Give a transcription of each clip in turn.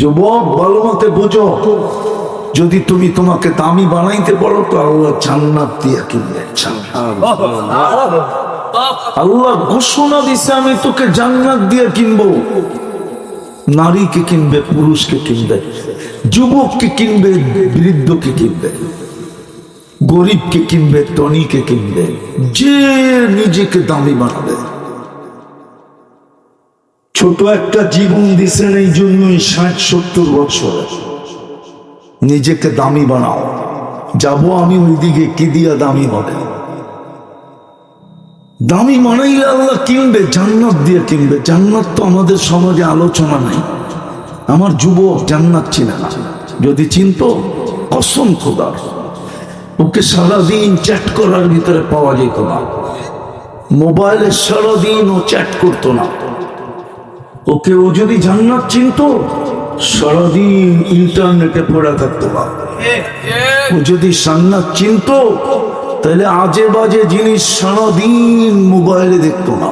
যুবক ভালো মতে বোঝো। যদি তুমি তোমাকে দামি বানাইতে পারো, তো আল্লাহ জান্নাত দিয়া কিনবে আল্লাহ ঘোষণা দিছে, আমি তোকে জান্নাত দিয়ে কিনবো। নারীকে কিনবে, পুরুষকে কিনবে, যুবককে কিনবে, বৃদ্ধকে কিনবে, গরিবকে কিনবে, ধনীকে কিনবে, যে নিজেকে দামি বানাবে। ছোট একটা জীবন দিছেন এই জন্যই ষাট, সত্তর বছর। নিজেকে দামি বানাও। যাব আমি ওইদিকে, কি দিয়া দামি হবে? দামি মানাইলে আল্লাহ কিনবে, জান্নাত দিয়ে কিনবে। জান্নাত তো আমাদের সমাজে আলোচনা নাই। আমার যুবক জান্নাত চিনে যদি চিনত, কসম খোদার ওকে সারাদিন চ্যাট করার ভিতরে পাওয়া যেত না। মোবাইলে সারাদিন ও চ্যাট করতো না। ওকে ও যদি জান্নাত চিনত, সারাদিন ইন্টারনেটে পড়ে থাকতো না ও যদি জান্নাত চিনত, তাহলে আজে বাজে জিনিস সারাদিন মোবাইলে দেখতো না।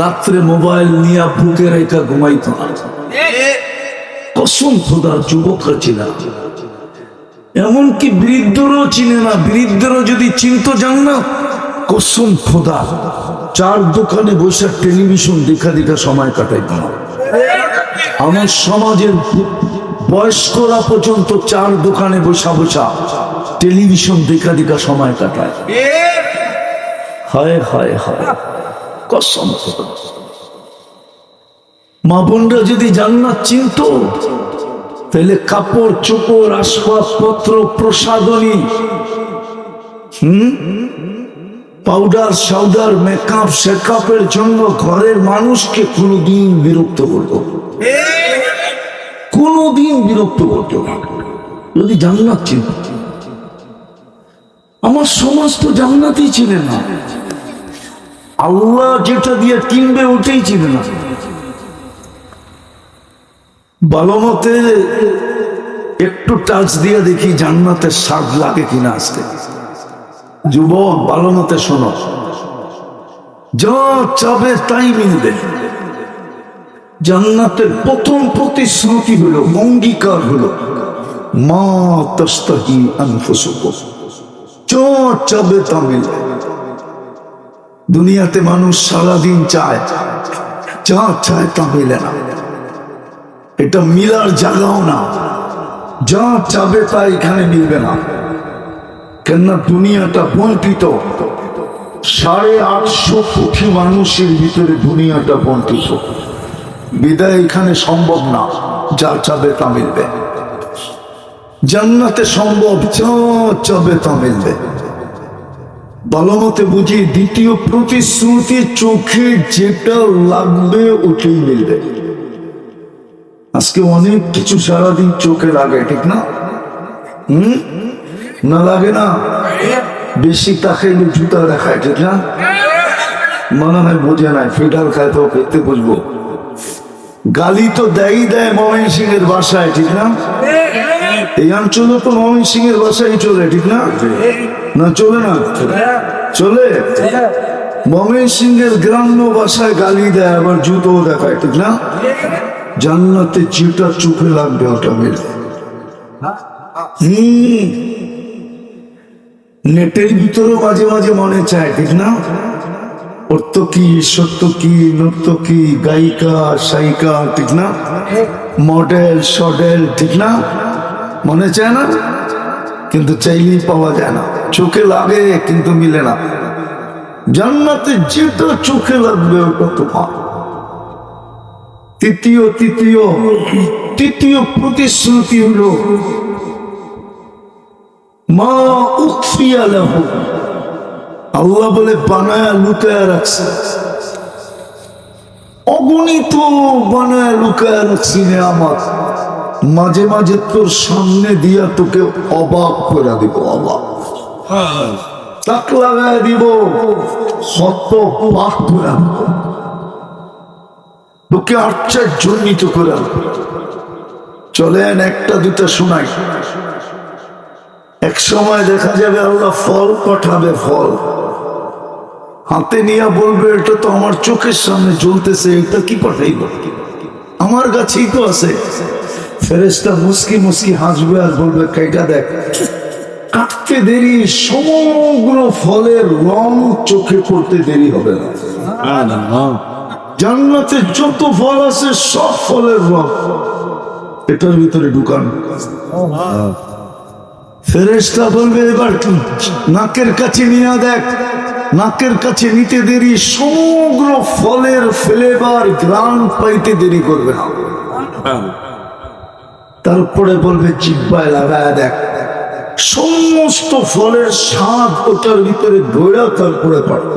রাত্রে মোবাইল নিয়ে বুকে রেখা ঘুমাইতো না। কসম খোদা যুবকরা চিনা এমনকি বৃদ্ধরও চিনে না, বৃদ্ধরও যদি চিনত জান্নাত, কসম খোদা। চার দোকানে বসে টেলিভিশন দেখা দেখা সময় কাটাইতো না আমার সমাজের বয়স্করা পর্যন্ত চার দোকানে বসা বসা টেলিভিশন দেখা দেখা সময় কাটায়। হায় হায় হায়। কসম মা বোনরা যদি জান্নাত চিনত, তাহলে কাপড়, চোপড়, আসবাবপত্র প্রসাদনী হুম? পাউডার সাউডার মেকআপ শেকআপের জন্য ঘরের মানুষকে কোনোদিন বিরক্ত করতো কোনোদিন বিরক্ত করতো না। যদি জান্নাত ছিল আমার সমাজ তো জান্নাতই ছিল না। আল্লাহ যেটা দিয়ে কিনবে ওটাই ছিল না। ভালো একটু টাচ দিয়ে দেখি জান্নাতের স্বাদ লাগে কিনা আজকে। যুবক, ভালো মতে শোনো। যা চাবে তাই মিলবে। জান্নাতের প্রথম প্রতিশ্রুতি হলো, অঙ্গীকার হলো দুনিয়াতে মানুষ সারাদিন চায়, যা চায় তা মিলে না। এটা মিলার জায়গাও না। যা চাবে তা এখানে মিলবে না। কেননা দুনিয়াটা বন্টিত। সাড়ে আটশো কোটি মানুষের ভিতরে দুনিয়াটা বন্টিত। বিদায় এখানে সম্ভব না যা চাবে তা মিলবে। জান্নাতে সম্ভব যা চাবে তা মিলবে। ভালো মতে বুঝি, দ্বিতীয় প্রতিশ্রুতি চোখে যেটা লাগবে ওটাই মিলবে। আজকে অনেক কিছু সারাদিন চোখে লাগে ঠিক না? হুম? না লাগে না? বেশি তাকাইলে জুতা দেখায়, ঠিক না? মনে হয় বোঝে নাই ফিডার খায় তো খেতে বুঝব গালি তো দেয় দেয় মমিন সিং এর বাসায়, ঠিক না? এই অঞ্চলে তো মমিন সিং এর বাসায় চলে, ঠিক না? না, চলে না? চলে? মমিন সিং এর গ্রাম্য ভাষায় গালি দেয়, আবার জুতো দেখায়, ঠিক না? জান্নাতে যেটা চোখে লাগবে, ওটা মিলে হম। নেটের ভিতরেও মাঝে মাঝে মনে চায়, ঠিক না? অর্থ কি, সত্য কি, নৃত্য কি, গায়িকা সায়িকা ঠিক না? মডেল, সডেল, ঠিক না? মনে চায় না? কিন্তু চাইলেই পাওয়া যায় না। চোখে লাগে, কিন্তু মিলে না। জান্নাতে যেটা চোখে লাগবে, ওটা তো পায় তৃতীয় তৃতীয় তৃতীয় প্রতিশ্রুতি হলো মা উৎফিয়া লাহু। আল্লাহ বলে বানায়া লুকায়া রাখছে। অগণিত বানায়া লুকায়া রাখছি আমার। মাঝে মাঝে তোর সামনে দিয়া তোকে অবাক করে দিব অবাক। তাক লাগায় দিব সত্য পাক করে। তোকে আশ্চর্যজনিত করে। চলেন একটা দুটা শোনাই। এক সময় দেখা যাবে আল্লাহ ফল পাঠাবে ফল। হাতে নিয়ে বলবে এটা তো আমার চোখের সামনে জ্বলতেছে এটা কি পাঠাইব? আমার কাছেই তো আছে। ফেরেস্তা মুসকি মুসকি হাসবে আর বলবে কেটা দেখ কাটতে দেরি সমগ্র ফলের রং চোখে পড়তে দেরি হবে না। জান্নাতে যত ফল আছে সব ফলের রং। এটার ভিতরে ঢুকান। ফেরেস্তা বলবে, এবার? নাকের কাছে নিয়ে দেখ। নাকের কাছে নিতে দেরি, সমগ্র ফলের ফ্লেভার গ্রাম পাইতে দেরি করবে না। তারপরে বলবে চিব্বায় লাগায় দেখ। সমস্ত ফলের স্বাদ ওটার ভিতরে ধৈরা তারপরে পারবে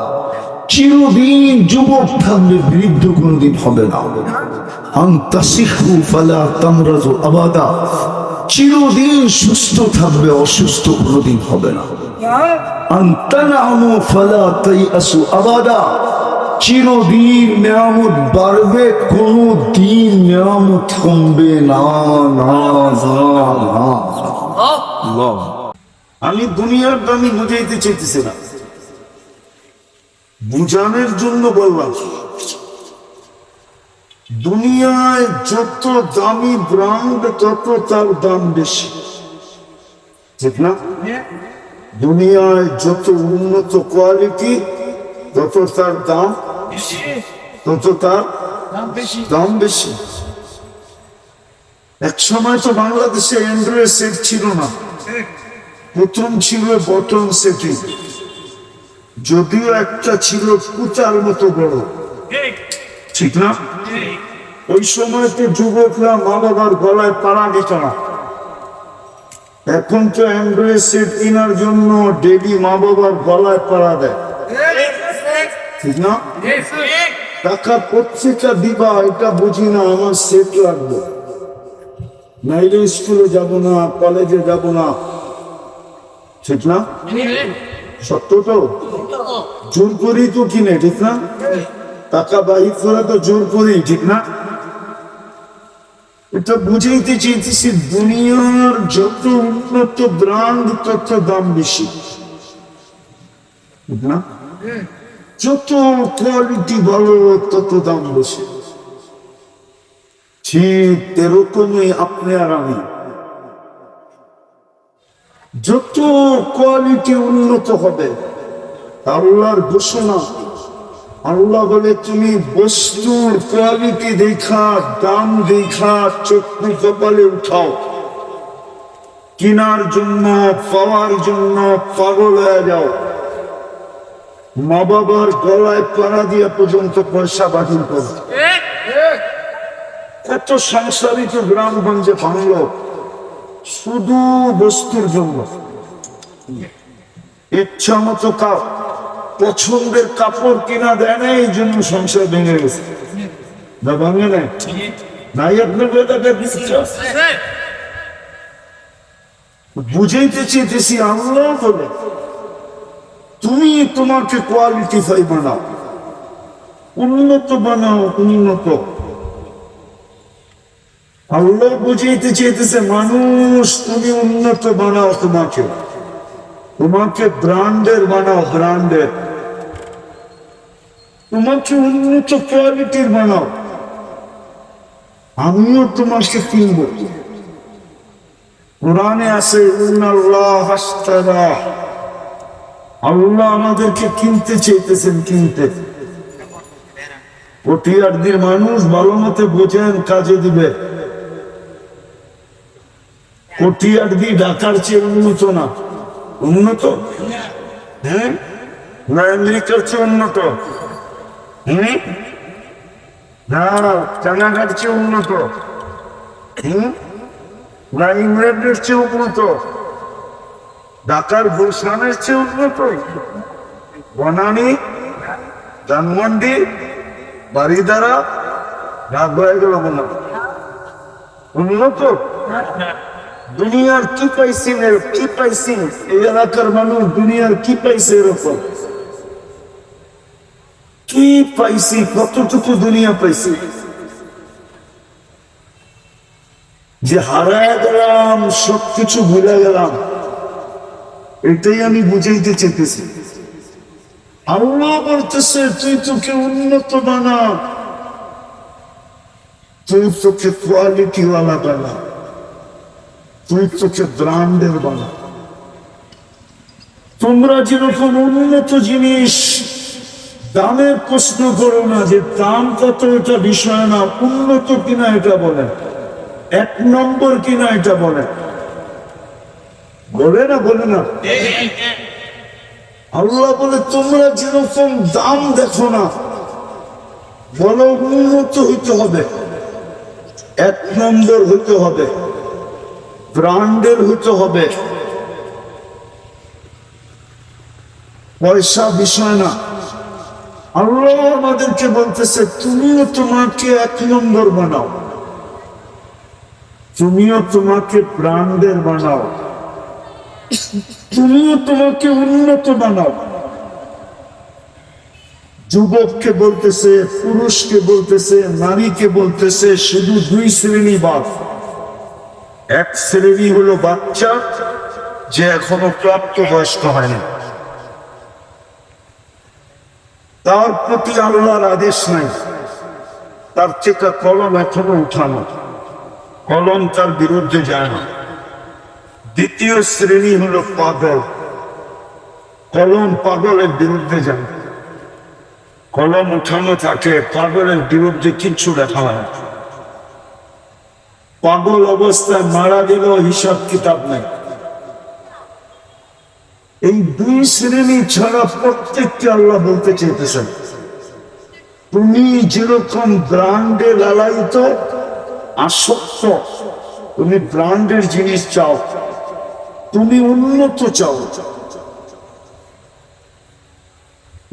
চিরদিন যুবক থাকবে বৃদ্ধ কোনোদিন হবে না। আন্তাসিহু ফালা তামরাজু আবাদা। চিরদিন সুস্থ থাকবে অসুস্থ কোনোদিন হবে না। আন্তানামু ফালা তাইয়াসু আবাদা। চিরদিন নিয়ামত বাড়বে কোনো দিন নিয়ামত কমবে না না না না। আমি দুনিয়ার দামি বুঝাইতে চাইতেছি না। বুঝানোর জন্য বললাম দুনিয়ায় যত দামি ব্র্যান্ড তত তার দাম বেশি। ঠিক না? দুনিয়ায় যত উন্নত কোয়ালিটি তত তার দাম তত তার দাম বেশি। এক সময় তো বাংলাদেশে অ্যান্ড্রয়েড সেট ছিল না। প্রথম ছিল বটন সেটিং যদিও একটা ছিল কুচার মতো বড়। ঠিক। না? ওই সময় তো যুবকরা মা বাবার গলায় পাড়া দিত না। এখন তো সেট কেনার জন্য ডেলি মা বাবার গলায় পাড়া দেয়। ঠিক না? টাকা পত্রিকা দিবা এটা বুঝি না আমার সেট লাগবে। নাইলে স্কুলে যাব না কলেজে যাব না। ঠিক না? সত্য তো? জোর করেই তো কিনে, ঠিক না? টাকা বাহির করে তো জোর করেই, ঠিক না? এটা বুঝাইতে চেয়েছি দুনিয়ার যত উন্নত ব্র্যান্ড তত দাম বেশি। যত কোয়ালিটি ভালো, তত দাম বেশি। ঠিক এরকমই আপনি আর আমি। যত কোয়ালিটি উন্নত হবে আল্লাহর ঘোষণা আল্লাহ বলে তুমি বস্তুর কোয়ালিটি দেখা দাম দেখা চক্ষু কপালে উঠাও। কেনার জন্য পাওয়ার জন্য পাগল হয়ে যাও। মা বাবার গলায় পাড়া দিয়া পর্যন্ত পয়সা বাতিল করো। কত সংসারিত গ্রামগঞ্জে ভাঙল। শুধু বস্তুর জন্য। ইচ্ছা মতো কাপ, পছন্দের কাপড় কিনা দেয় না, এই জন্য সংসার ভেঙে গেছে। না ভাঙে নাই? নাই আপনার বুঝাইতে চেয়েছি আল্লাহ বলে। তুমি তোমাকে কোয়ালিটি ফাই বানাও উন্নত বানাও, উন্নত। আল্লাহ বুঝাইতে চেয়েছে মানুষ তুমি উন্নত বানাও তোমাকে তোমাকে ব্র্যান্ডের বানাও ব্র্যান্ডের তোমাকে উন্নত কোয়ালিটির বানাও আমিও তোমাকে কিনব কোরআনে আছে ইন্নাল্লাহ হাসতারা আল্লাহ আমাদেরকে কিনতে চেয়েছেন কিনতে কোটিয়ারদের মানুষ ভালো মতে বোঝেন কাজে দিবে কোটিয়ারদি ঢাকার চেয়ে উন্নত না। উন্নত? হ্যাঁ? আমেরিকার চেয়ে উন্নত। হ্যাঁ না চেয়ে উন্নত। হ্যাঁ না ইংল্যান্ডের চেয়ে উন্নত। ঢাকার গুলশানের চেয়ে উন্নত। বনানি, ধানমন্ডি বারিদারা রাগ হয়ে উন্নত? দুনিয়ার কি পাইছেন এর কি পাইছেন? এই এলাকার মানুষ দুনিয়ার কি পাইছে এরকম? কি পাইছি? কতটুকু দুনিয়া পাইছি? যে হারায় গেলাম, সবকিছু ভুলে গেলাম। এটাই আমি বুঝাইতে চেতেছি আল্লাহ বলতেছে, তুই তোকে উন্নত বানা তুই তোকে কোয়ালিটিওয়ালা বানা তুই তোকে ব্রান্ডের বানা তোমরা যেরকম উন্নত জিনিস দামের প্রশ্ন করো না যে দাম কত, এটা বিষয় না, উন্নত কিনা এটা বলেন এক নম্বর কিনা এটা বলেন বলে না বলে না। আল্লাহ বলে, তোমরা যেরকম দাম দেখো না, বলো উন্নত হইতে হবে। এক নম্বর হইতে হবে। ব্রান্ডের হইতে হবে। পয়সা বিষয় না। আল্লাহ আমাদেরকে বলতেছে, তুমিও তোমাকে এক নম্বর বানাও। তুমিও তোমাকে ব্রান্ডের বানাও। তুমিও তোমাকে উন্নত বানাও। যুবককে বলতেছে, পুরুষকে বলতেছে, নারীকে বলতেছে, শুধু দুই শ্রেণি বাদ। এক শ্রেণি হলো বাচ্চা, যে এখনও প্রাপ্ত বয়স্ক হয়নি। তার প্রতি আল্লাহর আদেশ নাই। তার থেকে কলম এখনও উঠানো। কলম তার বিরুদ্ধে যায় না। দ্বিতীয় শ্রেণি হলো পাগল। কলম পাগলের বিরুদ্ধে যায়। কলম উঠানো থাকে পাগলের বিরুদ্ধে কিচ্ছু দেখা হয়। পাগল অবস্থায় মারা গেলেও হিসাব কিতাব নেই। এই দুই শ্রেণি ছাড়া প্রত্যেককে আল্লাহ বলতে চেয়েছেন। তুমি যেরকম ব্রান্ডে লালায়িত, আসক্ত, তুমি ব্রান্ডের জিনিস চাও, তুমি উন্নত চাও।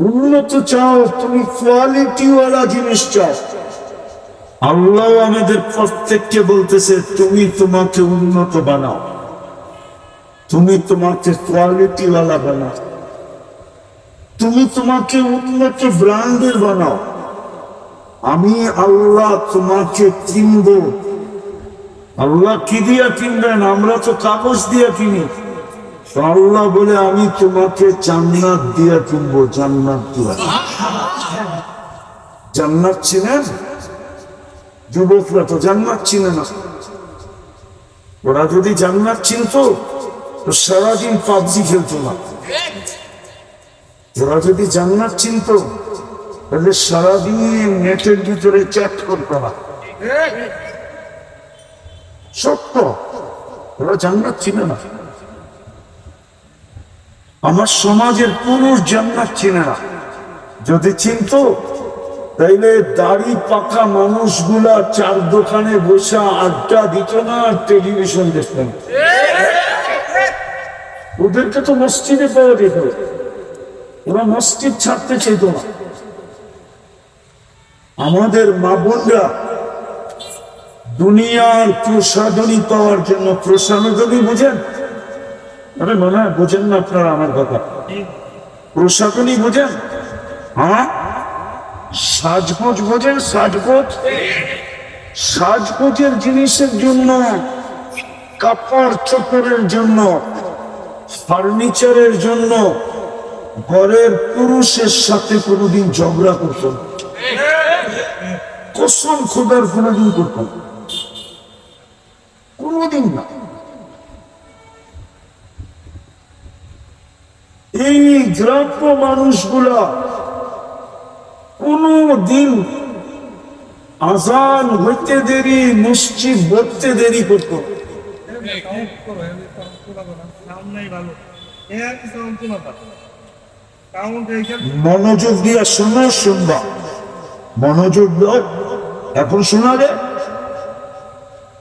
উন্নত চাও, তুমি কোয়ালিটিওয়ালা জিনিস চাও। আল্লাহ আমাদের প্রত্যেককে বলতেছে তুমি তোমাকে উন্নত বানাও। তুমি তোমাকে কোয়ালিটিওয়ালা বানাও। তুমি তোমাকে উন্নত ব্র্যান্ডের বানাও। আমি আল্লাহ তোমাকে কিনব। আল্লাহ কি দিয়া কিনবেন? আমরা তো কাগজ দিয়া কিনি। আল্লাহ বলে আমি তোমাকে জান্নাত দিয়া কিনবো জান্নাত দিয়া। জান্নাত চিনেন যুবকরা তো জান্নাত চিনে না। ওরা যদি জান্নাত চিনতো, তো সারাদিন পাবজি খেলতো না। ওরা যদি জান্নাত চিনতো, তাহলে সারাদিন নেটের ভিতরে চ্যাট করতো না। সত্য, ওরা জান্নাত চিনে না। আমার সমাজের পুরুষ জান্নাত চিনে না। যদি চিনতো তাইলে দাড়ি পাকা মানুষগুলা চার দোকানে বসে আড্ডা দিত না আর টেলিভিশন দেখত না। ওদেরকে তো মসজিদে পাওয়া যেত। ওরা মসজিদ ছাড়তে চাইত না। আমাদের মা বোনরা দুনিয়ার প্রসাদনী পাওয়ার জন্য প্রসাদনী বুঝেন? আরে মনে হয় বোঝেন না আপনারা আমার কথা। প্রসাদনী বোঝেন? হ্যাঁ? সাজগোজ বোঝেন সাজগোজ সাজগোজের জিনিসের জন্য, কাপড় চোপড়ের জন্য, ফার্নিচারের জন্য ঘরের পুরুষের সাথে কোনোদিন ঝগড়া করত। কসম খোদার কোনোদিন করত। কোনোদিন না এই গ্রাম্য মানুষগুলা দিন আজান হইতে দেরি, মসজিদ ভরতে দেরি করত। মনোযোগ দিয়া শোনো, শুনবা। মনোযোগ দাও। এখন শোনালে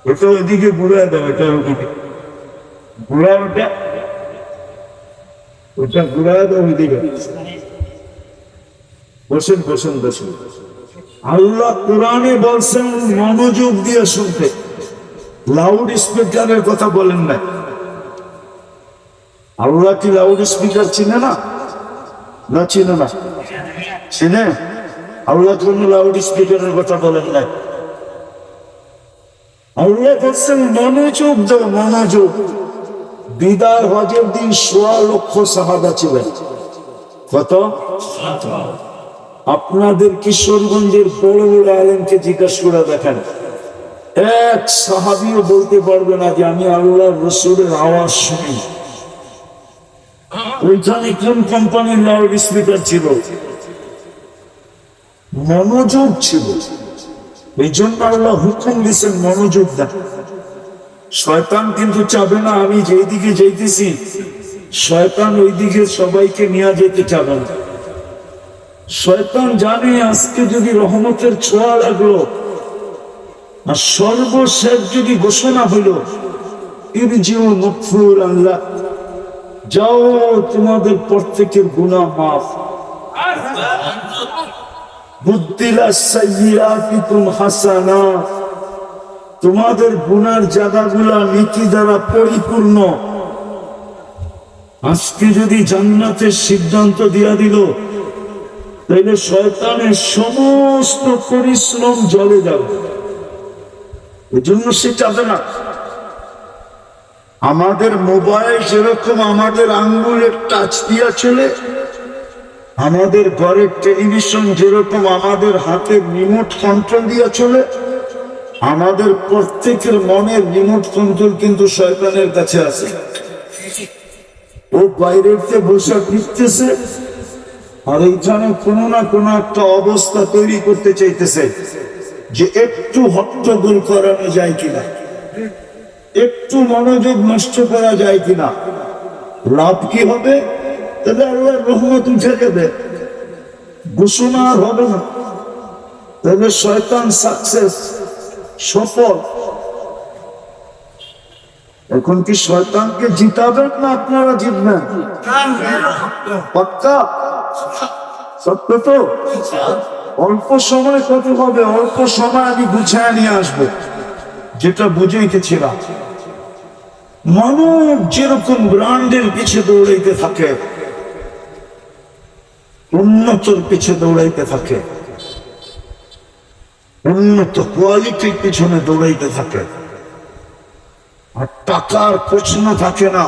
ওটা ওইদিকে ঘুরে দাও ঘুরা ওটা ওটা ঘুরা দাও ওইদিকে। বসেন বসেন বসেন। আল্লাহ কোরআনে বলছেন, মনোযোগ দিয়ে শুনতে। লাউড স্পিকারের কথা বলেন না। আল্লাহ কি লাউড স্পিকার চিনে না? না চিনে না। চিনে? আল্লাহ কোন লাউড স্পিকারের কথা বলেন না। আল্লাহ বলছেন, মনোযোগ দাও, মনোযোগ। বিদায় হজের দিন সোয়া লক্ষ সাহাবা ছিলেন। কত? আপনাদের কিশোরগঞ্জের বড় বড় আলেমকে জিজ্ঞাসা করে দেখেন। এক সাহাবিও বলতে পারবে না যে আমি আল্লাহ রসুলের আওয়াজ শুনি। ওইখানে কোন কোম্পানির লাউড স্পিকার ছিল? মনোযোগ ছিল। এই জন্য আল্লাহ হুকুম দিচ্ছেন মনোযোগ দেন। শয়তান কিন্তু চাবে না, আমি যেই দিকে যাইতেছি, শয়তান ওই দিকে সবাইকে নিয়ে যেতে চাবে না। শয়তান জানে আজকে যদি রহমতের ছোঁয়া লাগল, আর সর্বশেষ যদি ঘোষণা হইল আল্লাহ, যাও তোমাদের প্রত্যেকের গুণা মাফ। হাসানা, তোমাদের গুনার জায়গাগুলা নীতি দ্বারা পরিপূর্ণ। আজকে যদি জান্নাতের সিদ্ধান্ত দিয়া দিল তাইলে শয়তানের সমস্ত পরিশ্রম জলে যাবে। এই জন্য সে চাবে না। আমাদের মোবাইল যেরকম আমাদের আঙ্গুলের টাচ দিয়া চলে, আমাদের ঘরের টেলিভিশন যেরকম আমাদের হাতের রিমোট কন্ট্রোল দিয়া চলে, আমাদের প্রত্যেকের মনের রিমোট কন্ট্রোল কিন্তু শয়তানের কাছে আছে। ও বাইরের থেকে বসে ফিরতেছে আর এইখানে কোনো না কোনো একটা অবস্থা তৈরি করতে চাইতেছে যে একটু হট্টগোল করানো যায় কিনা একটু মনোযোগ নষ্ট করা যায় কিনা। লাভ কি হবে? তবে আল্লাহর রহমত উঠে যাবে। ঘোষণা আর হবে না। তবে শয়তান সাকসেস সফল। এখন কি শয়তানকে জিতাবেন না আপনারা জিতবেন? পাক্কা? সত্য তো? অল্প সময় কত হবে? অল্প সময় আমি গুছায় নিয়ে আসব। যেটা বুঝাইতেছিলাম। মানুষ যেরকম ব্র্যান্ডের পিছে দৌড়াইতে থাকে, উন্নতর পিছে দৌড়াইতে থাকে, উন্নত কোয়ালিটির পিছনে দৌড়াইতে থাকে। আর টাকার প্রশ্ন থাকে না,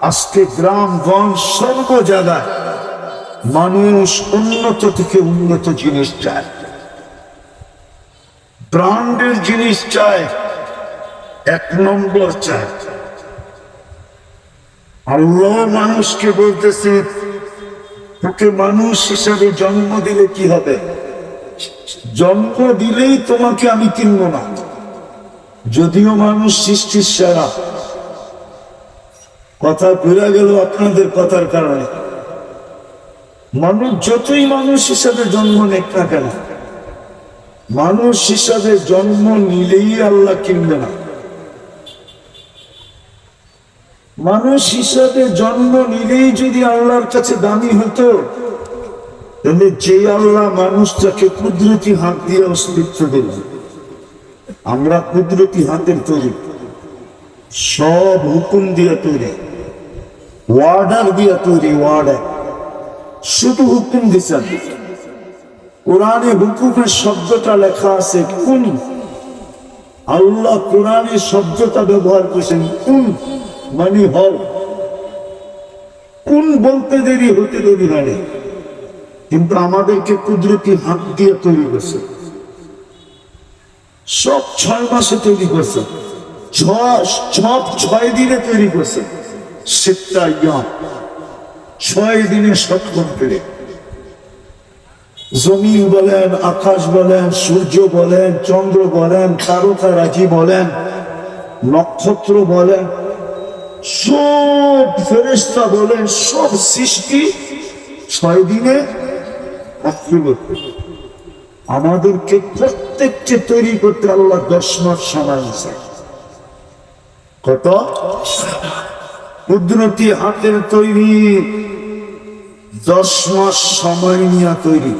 আজকে গ্রাম গ্রামগঞ্জ সর্ব জায়গায় মানুষ উন্নত থেকে উন্নত জিনিস চায়। ব্রান্ডের জিনিস চায়, এক নম্বর চায়। আল্লাহ মানুষকে বলতেছে, তোকে মানুষ হিসাবে জন্ম দিলে কি হবে? জন্ম দিলেই তোমাকে আমি কিনব না। যদিও মানুষ সৃষ্টির সেরা। কথা ঘুরে গেল আপনাদের কথার কারণে। মানুষ যতই মানুষ হিসাবে জন্ম নেক না কেন, মানুষ হিসাবে জন্ম নিলেই আল্লাহ কিনবে না। মানুষ হিসাবে জন্ম নিলেই যদি আল্লাহর কাছে দামি হতো, তাহলে যে আল্লাহ মানুষটাকে কুদরতি হাত দিয়ে অস্তিত্ব দিল, আমরা কুদরতি হাতের তৈরি, সব হুকুম দিয়ে তৈরি ওয়ার্ডার দিয়ে তৈরি ওয়ার্ডার শুধু হুকুম দিচ্ছেন কোরআনে হুকুমের শব্দটা লেখা আছে কোন। আল্লাহ কোরআনে শব্দটা ব্যবহার করেছেন কোন মানে হও। কোন বলতে দেরি হতে দেরি হয় কিন্তু আমাদেরকে কুদরতি হাত দিয়ে তৈরি করছে। সব ছয় মাসে তৈরি করছে। সব ছয় দিনে তৈরি করছে। সেটা ইয়াম ছয় দিনে সব কমপ্লিট জমিন বলেন, আকাশ বলেন, সূর্য বলেন, চন্দ্র বলেন তারকারাজি বলেন, নক্ষত্র বলেন, সব ফেরেস্তা বলেন, সব সৃষ্টি ছয় দিনে আমাদেরকে প্রত্যেককে তৈরি করতে আল্লাহ দশ মাস সময় আছে কত? কুদরতি হাতের তৈরি দশ মাস সময় নিয়ে তৈরি।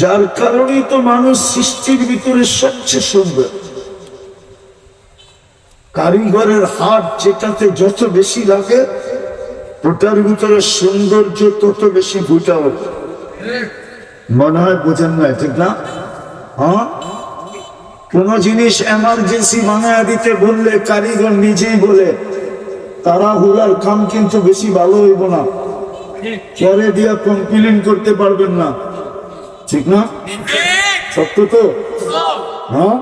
যার কারণেই তো মানুষ সৃষ্টির ভিতরে সবচেয়ে সুন্দর। কারিগরের হাত যেটাতে যত বেশি লাগে, ওটার ভিতরে সৌন্দর্য তত বেশি ফুটা ওঠে। মনে হয় বোঝেন না ঠিক না? কোন জিনিস এমার্জেন্সি বানায় দিতে বললে কারিগর নিজেই বলে তারা হুলার কাম কিন্তু বেশি ভালো হইব না। চেয়ারে দিয়া কমপ্লেন করতে পারবেন না। ঠিক না? সত্য তো? হ্যাঁ?